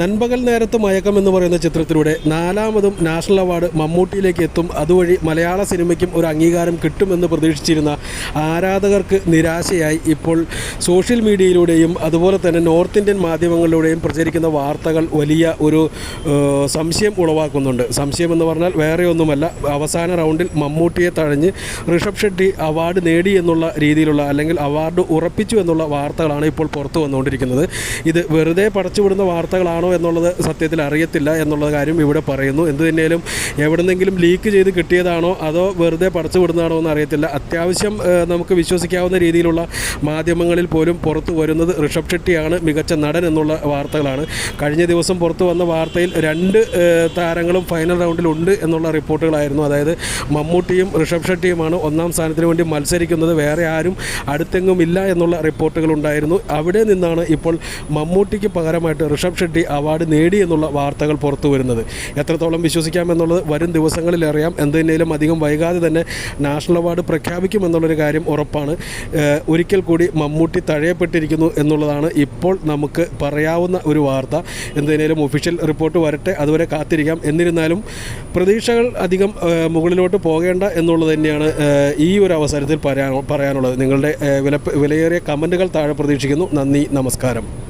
നൻപകൽ നേരത്ത് മയക്കം എന്ന് പറയുന്ന ചിത്രത്തിലൂടെ നാലാമതും നാഷണൽ അവാർഡ് മമ്മൂട്ടിയിലേക്ക് എത്തും. അതുവഴി മലയാള സിനിമയ്ക്കും ഒരു അംഗീകാരം കിട്ടുമെന്ന് പ്രതീക്ഷിച്ചിരുന്ന ആരാധകർക്ക് നിരാശയായി. ഇപ്പോൾ സോഷ്യൽ മീഡിയയിലൂടെയും അതുപോലെ തന്നെ നോർത്ത് ഇന്ത്യൻ മാധ്യമങ്ങളിലൂടെയും പ്രചരിക്കുന്ന വാർത്തകൾ വലിയ ഒരു സംശയം ഉളവാക്കുന്നുണ്ട്. സംശയം എന്ന് പറഞ്ഞാൽ വേറെ ഒന്നുമല്ല. അവസാന റൗണ്ടിൽ മമ്മൂട്ടിയെ തഴഞ്ഞ് ഋഷഭ് ഷെട്ടി അവാർഡ് നേടി എന്നുള്ള രീതിയിലുള്ള അല്ലെങ്കിൽ അവാർഡ് ഉറപ്പിച്ചു എന്നുള്ള വാർത്തകളാണ് ഇപ്പോൾ പുറത്തു വന്നുകൊണ്ടിരിക്കുന്നത്. ഇത് വെറുതെ പടച്ചുവിടുന്ന വാർത്തകളാണോ എന്നുള്ളത് സത്യത്തിൽ അറിയത്തില്ല എന്നുള്ള കാര്യം ഇവിടെ പറയുന്നു. എന്തു തന്നെയാലും എവിടെന്നെങ്കിലും ലീക്ക് ചെയ്ത് കിട്ടിയതാണോ അതോ വെറുതെ പടച്ചു വിടുന്നതാണോ എന്ന് അറിയത്തില്ല. അത്യാവശ്യം നമുക്ക് വിശ്വസിക്കാവുന്ന രീതിയിലുള്ള മാധ്യമങ്ങളിൽ പോലും പുറത്തു വരുന്നത് ഋഷഭ് ഷെട്ടിയാണ് മികച്ച നടൻ എന്നുള്ള വാർത്തകളാണ്. കഴിഞ്ഞ ദിവസം പുറത്തു വന്ന വാർത്തയിൽ രണ്ട് താരങ്ങളും ഫൈനൽ റൗണ്ടിലുണ്ട് എന്നുള്ള റിപ്പോർട്ടുകളായിരുന്നു. അതായത് മമ്മൂട്ടിയും ഋഷഭ് ഷെട്ടിയുമാണ് ഒന്നാം സ്ഥാനത്തിന് വേണ്ടി മത്സരിക്കുന്നത്. വേറെ ആരും അടുത്തെങ്ങും ഇല്ല എന്നുള്ള റിപ്പോർട്ടുകൾ ഉണ്ടായിരുന്നു. അവിടെ നിന്നാണ് ഇപ്പോൾ മമ്മൂട്ടിക്ക് പകരമായിട്ട് ഋഷഭ് ഷെട്ടി അവാർഡ് നേടി എന്നുള്ള വാർത്തകൾ പുറത്തു വരുന്നത്. എത്രത്തോളം വിശ്വസിക്കാമെന്നുള്ളത് വരും ദിവസങ്ങളിൽ അറിയാം. എന്തുതന്നെയും അധികം വൈകാതെ തന്നെ നാഷണൽ അവാർഡ് പ്രഖ്യാപിക്കുമെന്നുള്ളൊരു കാര്യം ഉറപ്പാണ്. ഒരിക്കൽ കൂടി മമ്മൂട്ടി തഴയപ്പെട്ടിരിക്കുന്നു എന്നുള്ളതാണ് ഇപ്പോൾ നമുക്ക് പറയാവുന്ന ഒരു വാർത്ത. എന്തെങ്കിലും ഒഫീഷ്യൽ റിപ്പോർട്ട് വരട്ടെ അതുവരെ കാത്തിരിക്കാം. എന്നിരുന്നാലും പ്രതീക്ഷകൾ അധികം മുകളിലോട്ട് പോകേണ്ട എന്നുള്ളത് തന്നെയാണ് ഈ ഒരു അവസരത്തിൽ പറയാൻ പറയാനുള്ളത്. നിങ്ങളുടെ വില വിലയേറിയ കമന്റുകൾ താഴെ പ്രതീക്ഷിക്കുന്നു. നന്ദി നമസ്കാരം.